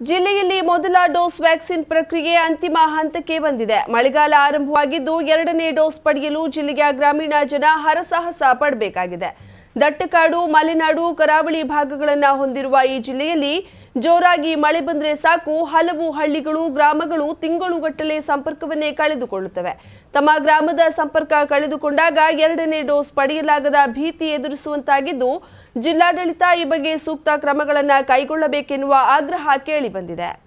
ಜಿಲ್ಲೆಯಲ್ಲಿ ಮೊದಲ dose vaccine ಪ್ರಕ್ರಿಯೆ ಅಂತಿಮ ಹಂತಕ್ಕೆ ಬಂದಿದೆ. ಮಳೆಗಾಲ ಆರಂಭವಾಗಿದ್ದು ಎರಡನೇ ಡೋಸ್ ಪಡೆಯಲು ಜಿಲ್ಲೆಯ ಗ್ರಾಮೀಣ ಜನ ಹರಸಾಹಸ ಪಡಬೇಕಾಗಿದೆ. ದಟ್ಟಕಾಡು, ಮಲೆನಾಡು, ಕರಾವಳಿ ಭಾಗಗಳನ್ನು ಹೊಂದಿರುವ ಈ ಜಿಲ್ಲೆಯಲ್ಲಿ ಜೋರಾಗಿ ಮಳೆ ಬಂದರೆ ಸಾಕು. ಹಲವು ಹಳ್ಳಿಗಳು, ಗ್ರಾಮಗಳು ತಿಂಗಳುಗಟ್ಟಲೆ ಸಂಪರ್ಕವನ್ನೇ ಕಳೆದುಕೊಳ್ಳುತ್ತವೆ. ತಮ್ಮ ಗ್ರಾಮದ ಸಂಪರ್ಕ ಕಳೆದುಕೊಂಡಾಗ ಎರಡನೇ ಡೋಸ್ ಪಡೆಯಲಾಗದ ಭೀತಿ ಎದುರಿಸುವಂತಾಗಿದ್ದು, ಜಿಲ್ಲಾಡಳಿತ ಈ ಬಗ್ಗೆ ಸೂಕ್ತ ಕ್ರಮಗಳನ್ನು ಕೈಗೊಳ್ಳಬೇಕೆನ್ನುವ ಆಗ್ರಹ ಕೇಳಿಬಂದಿದೆ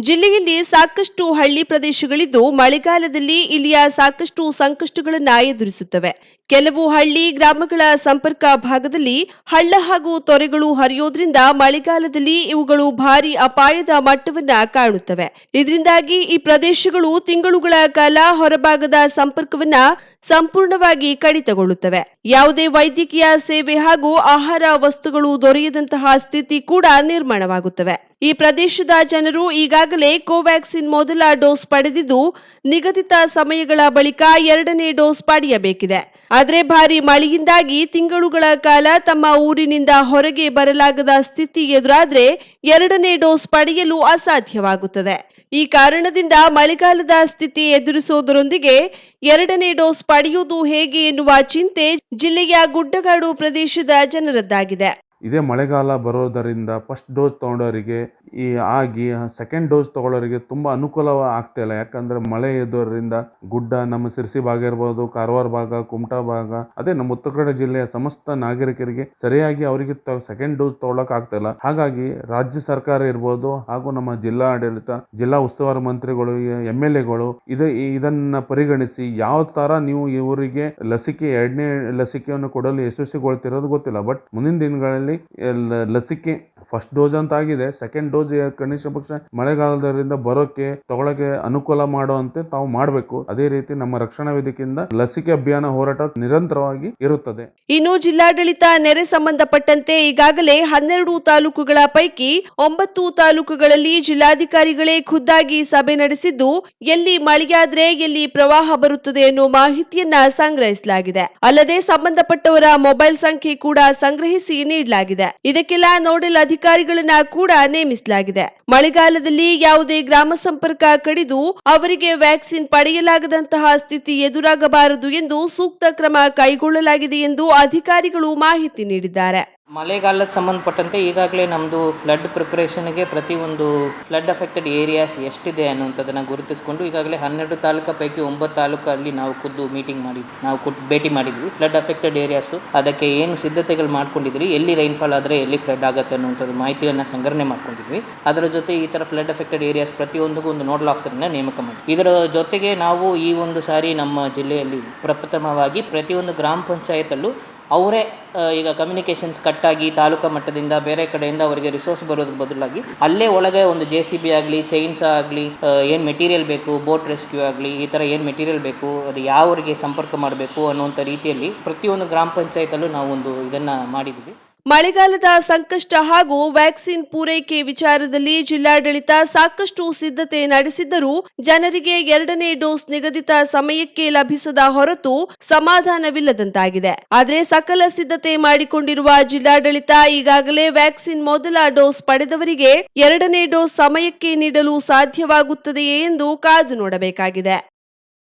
ಜಿಲ್ಲೆಯಲ್ಲಿ ಸಾಕಷ್ಟು ಹಳ್ಳಿ ಪ್ರದೇಶಗಳಿದ್ದು ಮಳೆಗಾಲದಲ್ಲಿ ಇಲ್ಲಿಯ ಸಾಕಷ್ಟು ಸಂಕಷ್ಟಗಳನ್ನು ಎದುರಿಸುತ್ತವೆ. ಕೆಲವು ಹಳ್ಳಿ ಗ್ರಾಮಗಳ ಸಂಪರ್ಕ ಭಾಗದಲ್ಲಿ ಹಳ್ಳ ಹಾಗೂ ತೊರೆಗಳು ಹರಿಯೋದ್ರಿಂದ ಮಳೆಗಾಲದಲ್ಲಿ ಇವುಗಳು ಭಾರಿ ಅಪಾಯದ ಮಟ್ಟವನ್ನ ಕಾಣುತ್ತವೆ. ಇದರಿಂದಾಗಿ ಈ ಪ್ರದೇಶಗಳು ತಿಂಗಳುಗಳ ಕಾಲ ಹೊರಭಾಗದ ಸಂಪರ್ಕವನ್ನ ಸಂಪೂರ್ಣವಾಗಿ ಕಡಿತಗೊಳ್ಳುತ್ತವೆ. ಯಾವುದೇ ವೈದ್ಯಕೀಯ ಸೇವೆ ಹಾಗೂ ಆಹಾರ ವಸ್ತುಗಳು ದೊರೆಯದಂತಹ ಸ್ಥಿತಿ ಕೂಡ ನಿರ್ಮಾಣವಾಗುತ್ತವೆ. ಈ ಪ್ರದೇಶದ ಜನರು ಈಗಾಗಲೇ ಕೋವ್ಯಾಕ್ಸಿನ್ ಮೊದಲ ಡೋಸ್ ಪಡೆದಿದ್ದು, ನಿಗದಿತ ಸಮಯಗಳ ಬಳಿಕ ಎರಡನೇ ಡೋಸ್ ಪಡೆಯಬೇಕಿದೆ. ಆದರೆ ಭಾರಿ ಮಳೆಯಿಂದಾಗಿ ತಿಂಗಳುಗಳ ಕಾಲ ತಮ್ಮ ಊರಿನಿಂದ ಹೊರಗೆ ಬರಲಾಗದ ಸ್ಥಿತಿ ಎದುರಾದರೆ ಎರಡನೇ ಡೋಸ್ ಪಡೆಯಲು ಅಸಾಧ್ಯವಾಗುತ್ತದೆ. ಈ ಕಾರಣದಿಂದ ಮಳೆಗಾಲದ ಸ್ಥಿತಿ ಎದುರಿಸುವುದರೊಂದಿಗೆ ಎರಡನೇ ಡೋಸ್ ಪಡೆಯುವುದು ಹೇಗೆ ಎನ್ನುವ ಚಿಂತೆ ಜಿಲ್ಲೆಯ ಗುಡ್ಡಗಾಡು ಪ್ರದೇಶದ ಜನರದ್ದಾಗಿದೆ. ಇದೇ ಮಳೆಗಾಲ ಬರೋದರಿಂದ ಫಸ್ಟ್ ಡೋಸ್ ತೊಗೊಂಡೋರಿಗೆ ಈ ಆಗಿ ಸೆಕೆಂಡ್ ಡೋಸ್ ತೊಗೊಳ್ಳೋರಿಗೆ ತುಂಬ ಅನುಕೂಲ ಆಗ್ತಾ ಇಲ್ಲ. ಯಾಕಂದ್ರೆ ಮಳೆ ಇದ್ದೋದ್ರಿಂದ ಗುಡ್ಡ, ನಮ್ಮ ಸಿರ್ಸಿ ಭಾಗ ಇರ್ಬೋದು, ಕಾರವಾರ ಭಾಗ, ಕುಮಟಾ ಭಾಗ, ಅದೇ ನಮ್ಮ ಉತ್ತರ ಕನ್ನಡ ಜಿಲ್ಲೆಯ ಸಮಸ್ತ ನಾಗರಿಕರಿಗೆ ಸರಿಯಾಗಿ ಅವರಿಗೆ ಸೆಕೆಂಡ್ ಡೋಸ್ ತಗೊಳಕ್ ಆಗ್ತಾ ಇಲ್ಲ. ಹಾಗಾಗಿ ರಾಜ್ಯ ಸರ್ಕಾರ ಇರ್ಬೋದು ಹಾಗೂ ನಮ್ಮ ಜಿಲ್ಲಾ ಆಡಳಿತ, ಜಿಲ್ಲಾ ಉಸ್ತುವಾರಿ ಮಂತ್ರಿಗಳು, ಎಂ ಎಲ್ ಎಗಳು ಇದು ಇದನ್ನ ಪರಿಗಣಿಸಿ ಯಾವ ತರ ನೀವು ಇವರಿಗೆ ಲಸಿಕೆ ಎರಡನೇ ಲಸಿಕೆಯನ್ನು ಕೊಡಲು ಯಶಸ್ವಿಗೊಳ್ತಿರೋದು ಗೊತ್ತಿಲ್ಲ. ಬಟ್ ಮುಂದಿನ ದಿನಗಳಲ್ಲಿ ಲಸಿಕೆ ಫಸ್ಟ್ ಡೋಸ್ ಅಂತ ಆಗಿದೆ. ಸೆಕೆಂಡ್ ಡೋಸ್ ಕನಿಷ್ಠ ಪಕ್ಷ ಮಳೆಗಾಲದರಿಂದ ಬರೋಕೆ ತಗೊಳಕ್ಕೆ ಅನುಕೂಲ ಮಾಡುವಂತೆ ತಾವು ಮಾಡಬೇಕು. ಅದೇ ರೀತಿ ನಮ್ಮ ರಕ್ಷಣಾ ವೇದಿಕೆಯಿಂದ ಲಸಿಕೆ ಅಭಿಯಾನ ಹೋರಾಟ ನಿರಂತರವಾಗಿ ಇರುತ್ತದೆ. ಇನ್ನು ಜಿಲ್ಲಾಡಳಿತ ನೆರೆ ಸಂಬಂಧಪಟ್ಟಂತೆ ಈಗಾಗಲೇ ಹನ್ನೆರಡು ತಾಲೂಕುಗಳ ಪೈಕಿ ಒಂಬತ್ತು ತಾಲೂಕುಗಳಲ್ಲಿ ಜಿಲ್ಲಾಧಿಕಾರಿಗಳೇ ಖುದ್ದಾಗಿ ಸಭೆ ನಡೆಸಿದ್ದು, ಎಲ್ಲಿ ಮಳೆಯಾದ್ರೆ ಎಲ್ಲಿ ಪ್ರವಾಹ ಬರುತ್ತದೆ ಎನ್ನುವ ಮಾಹಿತಿಯನ್ನ ಸಂಗ್ರಹಿಸಲಾಗಿದೆ. ಅಲ್ಲದೆ ಸಂಬಂಧಪಟ್ಟವರ ಮೊಬೈಲ್ ಸಂಖ್ಯೆ ಕೂಡ ಸಂಗ್ರಹಿಸಿ ನೀಡಲಾಗಿದೆ. ಇದಕ್ಕೆಲ್ಲ ನೋಡಲ್ ಅಧಿಕಾರಿಗಳನ್ನ ಕೂಡ ನೇಮಿಸಲಾಗಿದೆ. ಮಳೆಗಾಲದಲ್ಲಿ ಯಾವುದೇ ಗ್ರಾಮ ಸಂಪರ್ಕ ಕಡಿದು ಅವರಿಗೆ ವ್ಯಾಕ್ಸಿನ್ ಪಡೆಯಲಾಗದಂತಹ ಸ್ಥಿತಿ ಎದುರಾಗಬಾರದು ಎಂದು ಸೂಕ್ತ ಕ್ರಮ ಕೈಗೊಳ್ಳಲಾಗಿದೆ ಎಂದು ಅಧಿಕಾರಿಗಳು ಮಾಹಿತಿ ನೀಡಿದ್ದಾರೆ. ಮಳೆಗಾಲದ ಸಂಬಂಧಪಟ್ಟಂತೆ ಈಗಾಗಲೇ ನಮ್ಮದು ಫ್ಲಡ್ ಪ್ರಿಪ್ರೇಷನ್ಗೆ ಪ್ರತಿಯೊಂದು ಫ್ಲಡ್ ಅಫೆಕ್ಟೆಡ್ ಏರಿಯಾಸ್ ಎಷ್ಟಿದೆ ಅನ್ನುವಂಥದ್ದನ್ನು ಗುರುತಿಸಿಕೊಂಡು ಈಗಾಗಲೇ ಹನ್ನೆರಡು ತಾಲೂಕು ಪೈಕಿ ಒಂಬತ್ತು ತಾಲೂಕಲ್ಲಿ ನಾವು ಖುದ್ದು ಮೀಟಿಂಗ್ ಮಾಡಿದ್ವಿ. ನಾವು ಖುದ್ದು ಭೇಟಿ ಮಾಡಿದ್ವಿ. ಫ್ಲಡ್ ಅಫೆಕ್ಟೆಡ್ ಏರಿಯಾಸು ಅದಕ್ಕೆ ಏನು ಸಿದ್ಧತೆಗಳು ಮಾಡ್ಕೊಂಡಿದ್ರಿ ಎಲ್ಲಿ ರೈನ್ಫಾಲ್ ಆದರೆ ಎಲ್ಲಿ ಫ್ಲಡ್ ಆಗುತ್ತೆ ಅನ್ನುವಂಥದ್ದು ಮಾಹಿತಿಯನ್ನು ಸಂಗ್ರಹಣೆ ಮಾಡ್ಕೊಂಡಿದ್ವಿ. ಅದರ ಜೊತೆ ಈ ಥರ ಫ್ಲಡ್ ಅಫೆಕ್ಟೆಡ್ ಏರಿಯಾಸ್ ಪ್ರತಿಯೊಂದಿಗೂ ಒಂದು ನೋಡಲ್ ಆಫೀಸರ್ನ ನೇಮಕ ಮಾಡಿ ಇದರ ಜೊತೆಗೆ ನಾವು ಈ ಒಂದು ಸಾರಿ ನಮ್ಮ ಜಿಲ್ಲೆಯಲ್ಲಿ ಪ್ರಪ್ರಥಮವಾಗಿ ಪ್ರತಿಯೊಂದು ಗ್ರಾಮ ಪಂಚಾಯತಲ್ಲೂ ಅವರೇ ಈಗ ಕಮ್ಯುನಿಕೇಷನ್ಸ್ ಕಟ್ಟಾಗಿ ತಾಲೂಕು ಮಟ್ಟದಿಂದ ಬೇರೆ ಕಡೆಯಿಂದ ಅವರಿಗೆ ರಿಸೋರ್ಸ್ ಬರೋದ್ರ ಬದಲಾಗಿ ಅಲ್ಲೇ ಒಳಗೆ ಒಂದು ಜೆ ಸಿ ಬಿ ಆಗಲಿ ಚೈನ್ಸ್ ಆಗಲಿ ಏನು ಮೆಟೀರಿಯಲ್ ಬೇಕು ಬೋಟ್ ರೆಸ್ಕ್ಯೂ ಆಗಲಿ, ಈ ಥರ ಏನು ಮೆಟೀರಿಯಲ್ ಬೇಕು, ಅದು ಯಾವರಿಗೆ ಸಂಪರ್ಕ ಮಾಡಬೇಕು ಅನ್ನುವಂಥ ರೀತಿಯಲ್ಲಿ ಪ್ರತಿಯೊಂದು ಗ್ರಾಮ ಪಂಚಾಯತಲ್ಲೂ ನಾವು ಒಂದು ಇದನ್ನು ಮಾಡಿದ್ವಿ. ಮಳೆಗಾಲದ ಸಂಕಷ್ಟ ಹಾಗೂ ವ್ಯಾಕ್ಸಿನ್ ಪೂರೈಕೆ ವಿಚಾರದಲ್ಲಿ ಜಿಲ್ಲಾಡಳಿತ ಸಾಕಷ್ಟು ಸಿದ್ಧತೆ ನಡೆಸಿದ್ದರೂ ಜನರಿಗೆ ಎರಡನೇ ಡೋಸ್ ನಿಗದಿತ ಸಮಯಕ್ಕೆ ಲಭಿಸದ ಹೊರತು ಸಮಾಧಾನವಿಲ್ಲದಂತಾಗಿದೆ. ಆದರೆ ಸಕಲ ಸಿದ್ಧತೆ ಮಾಡಿಕೊಂಡಿರುವ ಜಿಲ್ಲಾಡಳಿತ ಈಗಾಗಲೇ ವ್ಯಾಕ್ಸಿನ್ ಮೊದಲ ಡೋಸ್ ಪಡೆದವರಿಗೆ ಎರಡನೇ ಡೋಸ್ ಸಮಯಕ್ಕೆ ನೀಡಲು ಸಾಧ್ಯವಾಗುತ್ತದೆಯೇ ಎಂದು ಕಾದು ನೋಡಬೇಕಾಗಿದೆ.